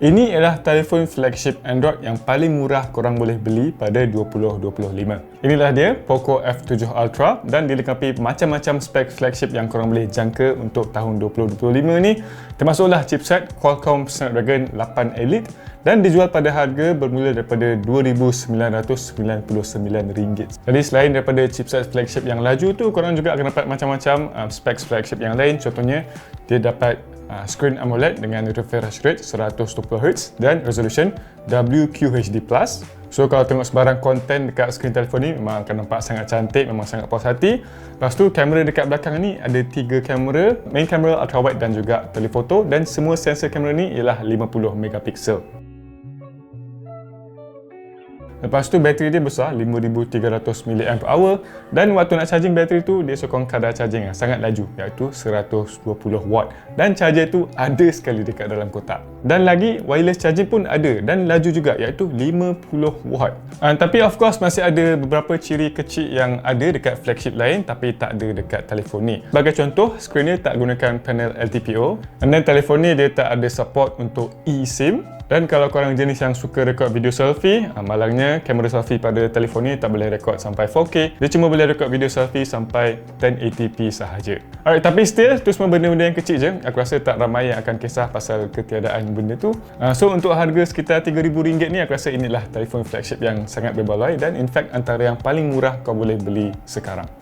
Ini adalah telefon flagship Android yang paling murah korang boleh beli pada 2025. Inilah dia, Poco F7 Ultra dan dilengkapi macam-macam spek flagship yang korang boleh jangka untuk tahun 2025 ni. Termasuklah chipset Qualcomm Snapdragon 8 Elite dan dijual pada harga bermula daripada RM2,999. Jadi selain daripada chipset flagship yang laju tu, korang juga akan dapat macam-macam uh, spek flagship yang lain. Contohnya, dia dapat uh, screen AMOLED dengan refresh rate 120Hz dan resolution WQHD+. So kalau tengok sebarang konten dekat skrin telefon ni memang akan nampak sangat cantik, memang sangat puas hati. Lepas tu kamera dekat belakang ni ada tiga kamera, main kamera ultra wide dan juga telefoto dan semua sensor kamera ni ialah 50 megapiksel. Lepas tu bateri dia besar 5300 mAh dan waktu nak charging bateri tu dia sokong kadar charging yang sangat laju iaitu 120 watt dan charger tu ada sekali dekat dalam kotak. Dan lagi wireless charging pun ada dan laju juga iaitu 50 watt. Uh, tapi of course masih ada beberapa ciri kecil yang ada dekat flagship lain tapi tak ada dekat telefon ni. Sebagai contoh, skrin ni tak gunakan panel LTPO dan telefon ni dia tak ada support untuk eSIM dan kalau korang jenis yang suka rekod video selfie, uh, malangnya kamera selfie pada telefon ni tak boleh rekod sampai 4K. Dia cuma boleh rekod video selfie sampai 1080p sahaja. Alright, tapi still tu semua benda-benda yang kecil je. Aku rasa tak ramai yang akan kisah pasal ketiadaan benda tu. Uh, so untuk harga sekitar RM3,000 ni aku rasa inilah telefon flagship yang sangat berbaloi dan in fact antara yang paling murah kau boleh beli sekarang.